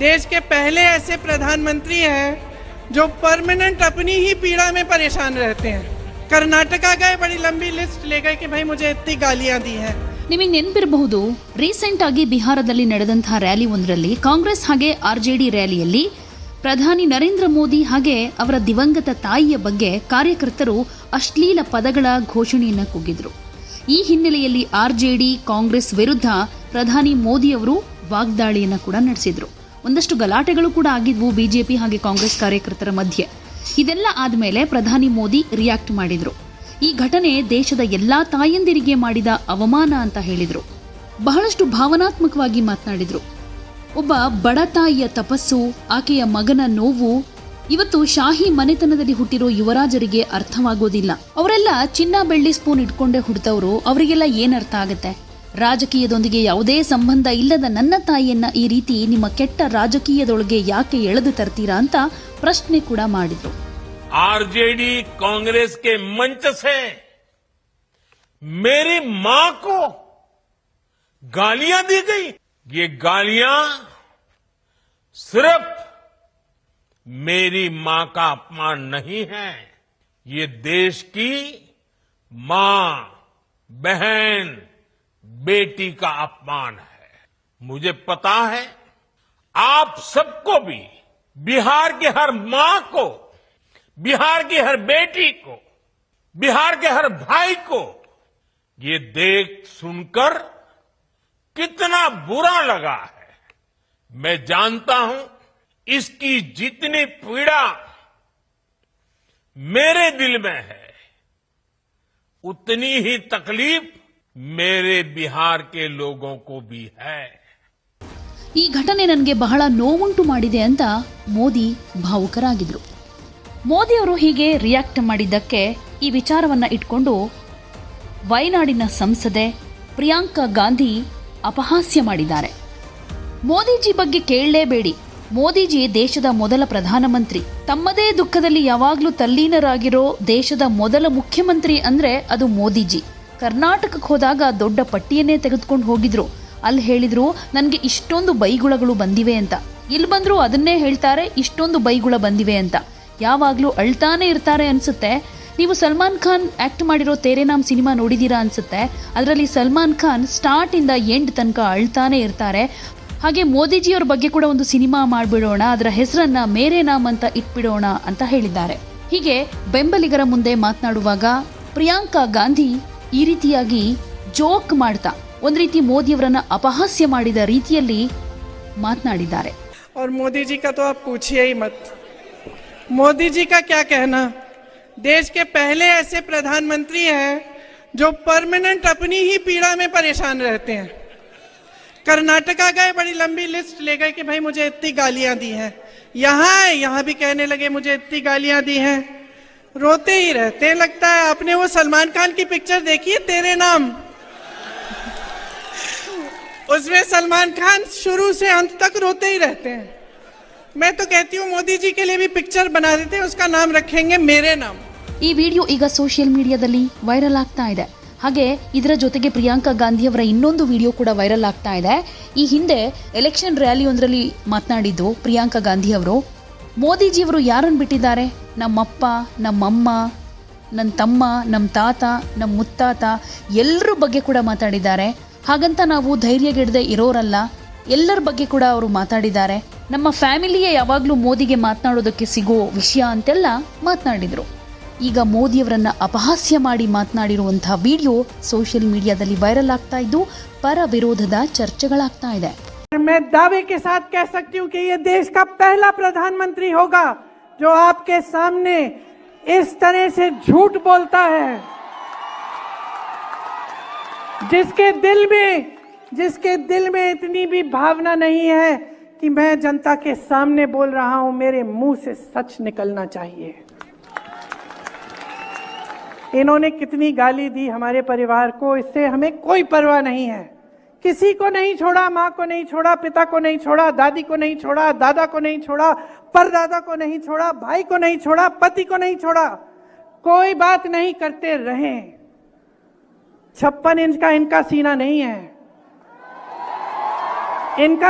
देश के पहले ऐसे प्रधानमंत्री हैं जो परमानेंट अपनी ही पीड़ा में परेशान रहते हैं कर्नाटका गए बड़ी लंबी लिस्ट ले गए कि भाई मुझे इतनी गालियां दी हैं ನಿಮಗೆ ನೆನಪಿರಬಹುದು ರೀಸೆಂಟ್ ಆಗಿ ಬಿಹಾರದಲ್ಲಿ ನಡೆದಂತಹ ರ್ಯಾಲಿ ಒಂದರಲ್ಲಿ ಕಾಂಗ್ರೆಸ್ ಹಾಗೆ ಆರ್ಜೆಡಿ ರ್ಯಾಲಿಯಲ್ಲಿ ಪ್ರಧಾನಿ ನರೇಂದ್ರ ಮೋದಿ ಹಾಗೆ ಅವರ ದಿವಂಗತ ತಾಯಿಯ ಬಗ್ಗೆ ಕಾರ್ಯಕರ್ತರು ಅಶ್ಲೀಲ ಪದಗಳ ಘೋಷಣೆಯನ್ನ ಕೂಗಿದ್ರು ಈ ಹಿನ್ನೆಲೆಯಲ್ಲಿ ಆರ್ಜೆಡಿ ಕಾಂಗ್ರೆಸ್ ವಿರುದ್ಧ ಪ್ರಧಾನಿ ಮೋದಿ ಅವರು ವಾಗ್ದಾಳಿಯನ್ನ ಕೂಡ ನಡೆಸಿದ್ರು ಒಂದಷ್ಟು ಗಲಾಟೆಗಳು ಕೂಡ ಆಗಿದ್ವು ಬಿಜೆಪಿ ಹಾಗೆ ಕಾಂಗ್ರೆಸ್ ಕಾರ್ಯಕರ್ತರ ಮಧ್ಯೆ. ಇದೆಲ್ಲ ಆದಮೇಲೆ ಪ್ರಧಾನಿ ಮೋದಿ ರಿಯಾಕ್ಟ್ ಮಾಡಿದ್ರು. ಈ ಘಟನೆ ದೇಶದ ಎಲ್ಲಾ ತಾಯಂದಿರಿಗೆ ಮಾಡಿದ ಅವಮಾನ ಅಂತ ಹೇಳಿದರು. ಬಹಳಷ್ಟು ಭಾವನಾತ್ಮಕವಾಗಿ ಮಾತನಾಡಿದ್ರು. ಒಬ್ಬ ಬಡ ತಾಯಿಯ ತಪಸ್ಸು, ಆಕೆಯ ಮಗನ ನೋವು, ಇವತ್ತು ಶಾಹಿ ಮನೆತನದಲ್ಲಿ ಹುಟ್ಟಿರೋ ಯುವರಾಜರಿಗೆ ಅರ್ಥವಾಗೋದಿಲ್ಲ. ಅವರೆಲ್ಲ ಚಿನ್ನ ಬೆಳ್ಳಿ ಸ್ಪೂನ್ ಇಟ್ಕೊಂಡೇ ಹುಡ್ತವ್ರು ಅವರಿಗೆಲ್ಲ ಏನರ್ಥ ಆಗತ್ತೆ? ರಾಜಕೀಯದೊಂದಿಗೆ ಯಾವುದೇ ಸಂಬಂಧ ಇಲ್ಲದ ನನ್ನ ತಾಯಿಯನ್ನ ಈ ರೀತಿ ನಿಮ್ಮ ಕೆಟ್ಟ ರಾಜಕೀಯದೊಳಗೆ ಯಾಕೆ ಎಳೆದು ತರ್ತೀರಾ ಅಂತ ಪ್ರಶ್ನೆ ಕೂಡ ಮಾಡಿದ್ರು आरजेडी कांग्रेस के मंच से मेरी मां को गालियां दी गई ये गालियां सिर्फ मेरी मां का अपमान नहीं है ये देश की मां बहन बेटी का अपमान है। मुझे पता है, आप सबको भी, बिहार की हर माँ को, बिहार की हर बेटी को, बिहार के हर भाई को, ये देख सुनकर कितना बुरा लगा है। मैं जानता हूँ, इसकी जितनी पीड़ा मेरे दिल में है, उतनी ही तकलीफ़ मेरे बिहार के लोगों को भी है ಈ ಘಟನೆ ನನಗೆ ಬಹಳ ನೋವುಂಟು ಮಾಡಿದೆ ಅಂತ ಮೋದಿ ಭಾವುಕರಾಗಿದ್ರು ಮೋದಿ ಅವರು ಹೀಗೆ ರಿಯಾಕ್ಟ್ ಮಾಡಿದ್ದಕ್ಕೆ ಈ ವಿಚಾರವನ್ನ ಇಟ್ಕೊಂಡು ವಯನಾಡಿನ ಸಂಸದೆ ಪ್ರಿಯಾಂಕಾ ಗಾಂಧಿ ಅಪಹಾಸ್ಯ ಮಾಡಿದ್ದಾರೆ ಮೋದಿಜಿ ಬಗ್ಗೆ ಕೇಳಲೇಬೇಡಿ ಮೋದಿಜಿ ದೇಶದ ಮೊದಲ ಪ್ರಧಾನಮಂತ್ರಿ ತಮ್ಮದೇ ದುಃಖದಲ್ಲಿ ಯಾವಾಗಲೂ ತಲ್ಲೀನರಾಗಿರೋ ದೇಶದ ಮೊದಲ ಮುಖ್ಯಮಂತ್ರಿ ಅಂದ್ರೆ ಅದು ಮೋದಿಜಿ ಕರ್ನಾಟಕಕ್ಕೆ ಹೋದಾಗ ದೊಡ್ಡ ಪಟ್ಟಿಯನ್ನೇ ತೆಗೆದುಕೊಂಡು ಹೋಗಿದ್ರು. ಅಲ್ಲಿ ಹೇಳಿದ್ರು, ನನಗೆ ಇಷ್ಟೊಂದು ಬೈಗುಳಗಳು ಬಂದಿವೆ ಅಂತ. ಇಲ್ಲಿ ಬಂದ್ರು ಅದನ್ನೇ ಹೇಳ್ತಾರೆ, ಇಷ್ಟೊಂದು ಬೈಗುಳ ಬಂದಿವೆ ಅಂತ. ಯಾವಾಗಲೂ ಅಳ್ತಾನೆ ಇರ್ತಾರೆ ಅನ್ಸುತ್ತೆ. ನೀವು ಸಲ್ಮಾನ್ ಖಾನ್ ಆಕ್ಟ್ ಮಾಡಿರೋ ತೇರೆ ನಾಮ್ ಸಿನಿಮಾ ನೋಡಿದೀರಾ ಅನ್ಸುತ್ತೆ. ಅದರಲ್ಲಿ ಸಲ್ಮಾನ್ ಖಾನ್ ಸ್ಟಾರ್ಟ್ ಇಂದ ಎಂಡ್ ತನಕ ಅಳ್ತಾನೆ ಇರ್ತಾರೆ. ಹಾಗೆ ಮೋದಿಜಿಯವ್ರ ಬಗ್ಗೆ ಕೂಡ ಒಂದು ಸಿನಿಮಾ ಮಾಡಿಬಿಡೋಣ, ಅದರ ಹೆಸರನ್ನ ಮೇರೆ ನಾಮ್ ಅಂತ ಇಟ್ಬಿಡೋಣ ಅಂತ ಹೇಳಿದ್ದಾರೆ. ಹೀಗೆ ಬೆಂಬಲಿಗರ ಮುಂದೆ ಮಾತನಾಡುವಾಗ ಪ್ರಿಯಾಂಕಾ ಗಾಂಧಿ ಈ ರೀತಿಯಾಗಿ ಜೋಕ್ ಮಾಡ್ತಾ ಒಂದ್ ರೀತಿ ಮೋದಿಯವರನ್ನ ಅಪಹಾಸ್ಯ ಮಾಡಿದ ರೀತಿಯಲ್ಲಿ ಮಾತನಾಡಿದ್ದಾರೆ और मोदी जी का तो आप पूछिए ही मत मोदी जी का क्या कहना देश के पहले ऐसे प्रधानमंत्री हैं जो परमानेंट अपनी ही पीड़ा में परेशान रहते हैं कर्नाटका गए बड़ी लंबी लिस्ट ले गए कि भाई मुझे इतनी गालियां दी हैं यहाँ आए यहाँ भी कहने लगे मुझे इतनी गालियां दी हैं रोते ही रहते हैं लगता है आपने वो सलमान खान की पिक्चर देखी है तेरे नाम उसमें सलमान खान शुरू से अंत तक रोते ही रहते हैं मैं तो कहती हूँ मोदी जी के लिए भी पिक्चर बना देते हैं उसका नाम रखेंगे मेरे नाम ಈ ವಿಡಿಯೋ ಈಗ ಸೋಷಿಯಲ್ ಮೀಡಿಯಾದಲ್ಲಿ ವೈರಲ್ ಆಗ್ತಾ ಇದೆ ಹಾಗೆ ಇದರ ಜೊತೆಗೆ ಪ್ರಿಯಾಂಕಾ ಗಾಂಧಿ ಅವರ ಇನ್ನೊಂದು ವಿಡಿಯೋ ಕೂಡ ವೈರಲ್ ಆಗ್ತಾ ಇದೆ ಈ ಹಿಂದೆ ಎಲೆಕ್ಷನ್ ರ್ಯಾಲಿ ಒಂದರಲ್ಲಿ ಮಾತನಾಡಿದ್ದು ಪ್ರಿಯಾಂಕಾ ಗಾಂಧಿ ಅವರು ಮೋದಿಜಿಯವರು ಯಾರನ್ನು ಬಿಟ್ಟಿದ್ದಾರೆ ನಮ್ಮಪ್ಪ ನಮ್ಮಮ್ಮ ನನ್ನ ತಮ್ಮ ನಮ್ಮ ತಾತ ನಮ್ಮ ಮುತ್ತಾತ ಎಲ್ಲರ ಬಗ್ಗೆ ಕೂಡ ಮಾತಾಡಿದ್ದಾರೆ ಹಾಗಂತ ನಾವು ಧೈರ್ಯಗೆಡದೆ ಇರೋರಲ್ಲ ಎಲ್ಲರ ಬಗ್ಗೆ ಕೂಡ ಅವರು ಮಾತಾಡಿದ್ದಾರೆ ನಮ್ಮ ಫ್ಯಾಮಿಲಿಯೇ ಯಾವಾಗಲೂ ಮೋದಿಗೆ ಮಾತನಾಡೋದಕ್ಕೆ ಸಿಗೋ ವಿಷಯ ಅಂತೆಲ್ಲ ಮಾತನಾಡಿದ್ರು ಈಗ ಮೋದಿಯವರನ್ನ ಅಪಹಾಸ್ಯ ಮಾಡಿ ಮಾತನಾಡಿರುವಂತಹ ವಿಡಿಯೋ ಸೋಷಿಯಲ್ ಮೀಡಿಯಾದಲ್ಲಿ ವೈರಲ್ ಆಗ್ತಾ ಇದ್ದು ಪರ ವಿರೋಧದ ಚರ್ಚೆಗಳಾಗ್ತಾ ಇದೆ मैं दावे के साथ कह सकती हूँ कि ये देश का पहला प्रधानमंत्री होगा जो आपके सामने इस तरह से झूठ बोलता है, जिसके दिल में, जिसके दिल में इतनी भी भावना नहीं है कि मैं जनता के सामने बोल रहा हूँ, मेरे मुँह से सच निकलना चाहिए। इन्होंने कितनी गाली दी हमारे परिवार को, इससे हमें कोई परवाह नहीं है। किसी को नहीं छोड़ा, माँ को नहीं छोड़ा, पिता को नहीं छोड़ा, दादी को नहीं छोड़ा, दादा को नहीं छोड़ा, परदादा को नहीं छोड़ा, भाई को नहीं छोड़ा, पति को नहीं छोड़ा, कोई बात नहीं करते रहे। छप्पन इंच का इनका सीना नहीं है। इनका